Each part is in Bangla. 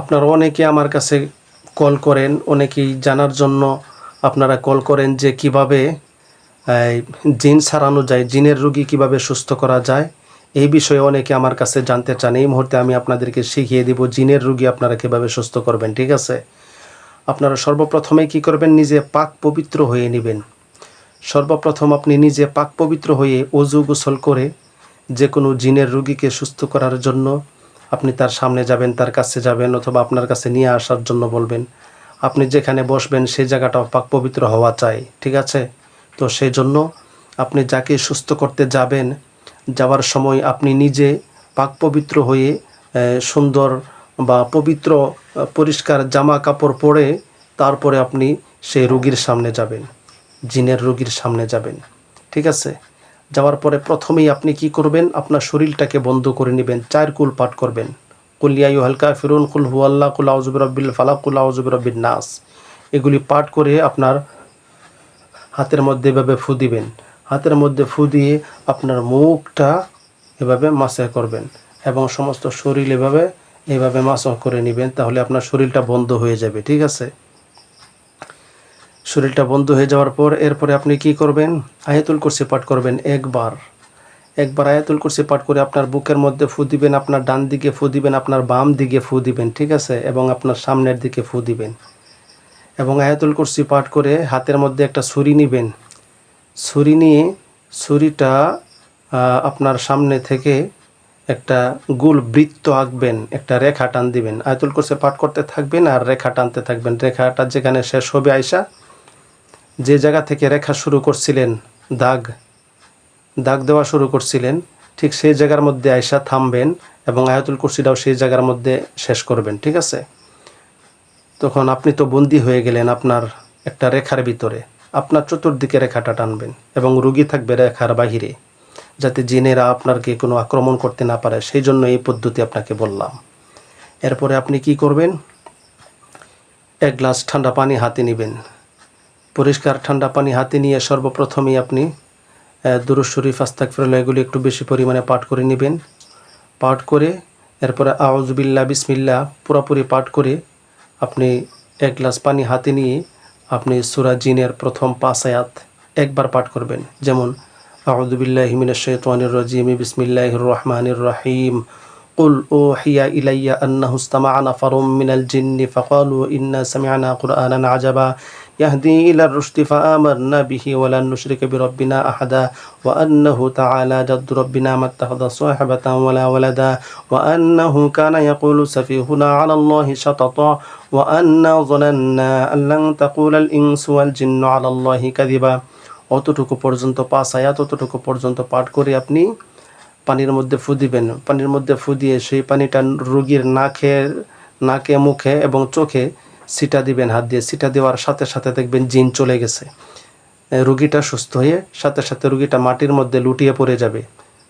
আপনারা অনেকে আমার কাছে কল করেন, অনেকেই জানার জন্য আপনারা কল করেন যে কীভাবে জিন সারানো যায়, জিনের রুগী কীভাবে সুস্থ করা যায়। এই বিষয়ে অনেকে আমার কাছে জানতে চান। এই মুহূর্তে আমি আপনাদেরকে শিখিয়ে দিব জিনের রুগী আপনারা কীভাবে সুস্থ করবেন, ঠিক আছে? আপনারা সর্বপ্রথমে কি করবেন? নিজে পাক পবিত্র হয়ে নেবেন। সর্বপ্রথম আপনি নিজে পাক পবিত্র হয়ে অজু গোসল করে যে কোনো জিনের রুগীকে সুস্থ করার জন্য আপনি তার সামনে যাবেন, তার কাছে যাবেন অথবা আপনার কাছে নিয়ে আসার জন্য বলবেন। আপনি যেখানে বসবেন সেই জায়গাটা পাক পবিত্র হওয়া চাই, ঠিক আছে? তো সেই জন্য আপনি যাকে সুস্থ করতে যাবেন, যাওয়ার সময় আপনি নিজে পাক পবিত্র হয়ে সুন্দর বা পবিত্র পরিষ্কার জামা কাপড় পরে তারপরে আপনি সেই রুগীর সামনে যাবেন, জিনের রুগীর সামনে যাবেন, ঠিক আছে? যাওয়ার পরে প্রথমেই আপনি কি করবেন? আপনার শরীরটাকে বন্ধ করে নেবেন, চার কুল পাঠ করবেন। কুলিয়ায়ু হালকা ফিরুন কুল হুয়াল্লাহ, কুল আউজুবিরবিল ফালাক, কুল আউজুবিরবিন নাস। এগুলি পাঠ করে আপনার হাতের মধ্যে এভাবে ফু দিবেন। হাতের মধ্যে ফু দিয়ে আপনার মুখটা এভাবে মাসা করবেন এবং সমস্ত শরীর এভাবে এভাবে মাসা করে নেবেন, তাহলে আপনার শরীরটা বন্ধ হয়ে যাবে, ঠিক আছে? শরীরটা বন্ধ হয়ে যাওয়ার পর এরপরে আপনি কি করবেন? আয়াতুল কুরসি পাঠ করবেন একবার। একবার আয়াতুল কুরসি পাঠ করে আপনার বুকের মধ্যে ফু দিবেন, আপনার ডান দিকে ফু দিবেন, আপনার বাম দিকে ফু দিবেন, ঠিক আছে? এবং আপনার সামনের দিকে ফু দিবেন। এবং আয়াতুল কুরসি পাঠ করে হাতের মধ্যে একটা ছুরি নেবেন। ছুরি নিয়ে ছুরিটা আপনার সামনে থেকে একটা গোল বৃত্ত আঁকবেন, একটা রেখা টান দিবেন। আয়াতুল কুরসি পাঠ করতে থাকবেন আর রেখা টানতে থাকবেন। রেখাটা যেখানে শেষ হবে আয়সা যে জায়গা থেকে রেখা শুরু করছিলেন দাগ দাগ দেওয়া শুরু করছিলেন, ঠিক সেই জায়গার মধ্যে আয়সা থামবেন এবং আয়াতুল কুরসিটাও সেই জায়গার মধ্যে শেষ করবেন, ঠিক আছে? তখন আপনি তো বন্দি হয়ে গেলেন আপনার একটা রেখার ভিতরে, আপনার চতুর্দিকে রেখাটা টানবেন এবং রুগী থাকবে রেখার বাহিরে, যাতে জিনেরা আপনাকে কোনো আক্রমণ করতে না পারে, সেই জন্য এই পদ্ধতি আপনাকে বললাম। এরপরে আপনি কি করবেন? এক গ্লাস ঠান্ডা পানি হাতে নেবেন। পরিষ্কার ঠান্ডা পানি হাতে নিয়ে সর্বপ্রথমেই আপনি দুরুজ শরীফ আস্তাক ফিরল্লাহ এগুলি একটু বেশি পরিমাণে পাঠ করে নেবেন পাঠ করে এরপরে আউজবিল্লা বিসমিল্লা পুরোপুরি পাঠ করে আপনি এক গ্লাস পানি হাতে নিয়ে আপনি সুরা জিনের প্রথম পাঁচ আয়াত একবার পাঠ করবেন যেমন আউদুবিল্লাহ হিমিনের শৈতানির রাজিম বিসমিল্লাহির রহমানির রহিম قل أوحي إلي أنه استمع نفر من الجن فقالوا إنا سمعنا قرآنا عجبا يهدي إلى الرشد فآمنا به ولن نشرك بربنا أحدا وأنه تعالى جد ربنا ما اتخذ صاحبة ولا ولدا وأنه كان يقول سفيهنا على الله شططا وأنا ظننا أن لن تقول الإنس والجن على الله كذبا অতটুকু পর্যন্ত পাঁচ আয়াত অতটুকু পর্যন্ত পাঠ করে আপনি পানির মধ্যে ফু দিবেন পানির মধ্যে ফু দিয়ে সেই পানিটা রোগীর নাকে নাকে মুখে এবং চোখে সিটা দিবেন, হাত দিয়ে সিটা দেওয়ার সাথে সাথে দেখবেন জিন চলে গেছে। রুগীটা সুস্থ হয়ে সাথে সাথে রুগীটা মাটির মধ্যে লুটিয়ে পড়ে যাবে।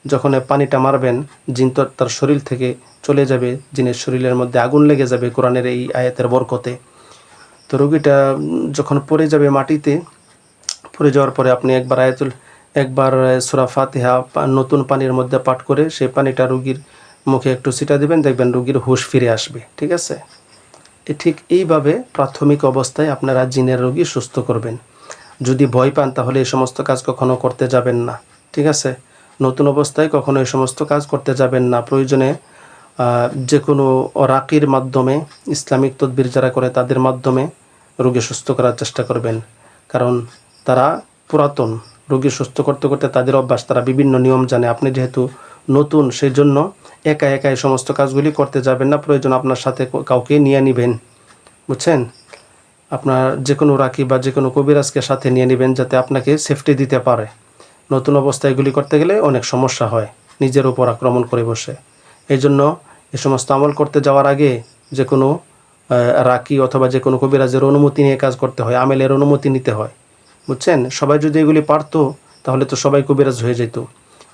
যখন পানিটা মারবেন, জিন তো তার শরীর থেকে চলে যাবে, জিনের শরীরের মধ্যে আগুন লেগে যাবে কোরআনের এই আয়াতের বরকতে। তো রুগীটা যখন পড়ে যাবে মাটিতে, পড়ে যাওয়ার পরে আপনি একবার আয়াতুল, একবার সুরা ফাতিহা নতুন পানির মধ্যে পাঠ করে সেই পানিটা রুগীর মুখে একটু ছিটা দিবেন, দেখবেন রুগীর হুঁশ ফিরে আসবে। ঠিক আছে? ঠিক এইভাবে প্রাথমিক অবস্থায় আপনারা জিনের রোগী সুস্থ করবেন। যদি ভয় পান, তাহলে এই সমস্ত কাজ কখনো করতে যাবেন না। ঠিক আছে? নতুন অবস্থায় কখনো এই সমস্ত কাজ করতে যাবেন না। প্রয়োজনে যে কোনো রাকির মাধ্যমে, ইসলামিক তদবির যারা করে, তাদের মাধ্যমে রোগী সুস্থ করার চেষ্টা করবেন। কারণ তারা পুরাতন। রোগী সুস্থ করতে করতে তাদের অভ্যাস, তারা বিভিন্ন নিয়ম জানে। আপনি যেহেতু নতুন, সেই জন্য একা একা এই সমস্ত কাজগুলি করতে যাবেন না, প্রয়োজন আপনার সাথে কাউকে নিয়ে নেবেন। বুঝছেন? আপনার যে কোনো রাখি বা যে কোনো কবিরাজকে সাথে নিয়ে নেবেন যাতে আপনাকে সেফটি দিতে পারে। নতুন অবস্থায় এগুলি করতে গেলে অনেক সমস্যা হয়, নিজের উপর আক্রমণ করে বসে। এই জন্য এই সমস্ত আমল করতে যাওয়ার আগে যে কোনো রাকি অথবা যে কোনো কবিরাজের অনুমতি নিয়ে কাজ করতে হয়, আমেলের অনুমতি নিতে হয়। বুঝছেন? সবাই যদি এগুলি পারতো, তাহলে তো সবাই কবিরাজ হয়ে যেত।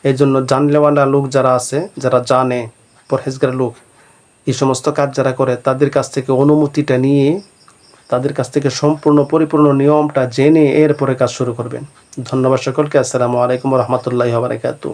এই জন্য জানলেওয়ালা লোক যারা আছে, যারা জানে, পরহেজগার লোক, এই সমস্ত কাজ যারা করে, তাদের কাছ থেকে অনুমতিটা নিয়ে, তাদের কাছ থেকে সম্পূর্ণ পরিপূর্ণ নিয়মটা জেনে এরপরে কাজ শুরু করবেন। ধন্যবাদ সকলকে। আসসালামু আলাইকুম রহমতুল্লাহ বারাকাতু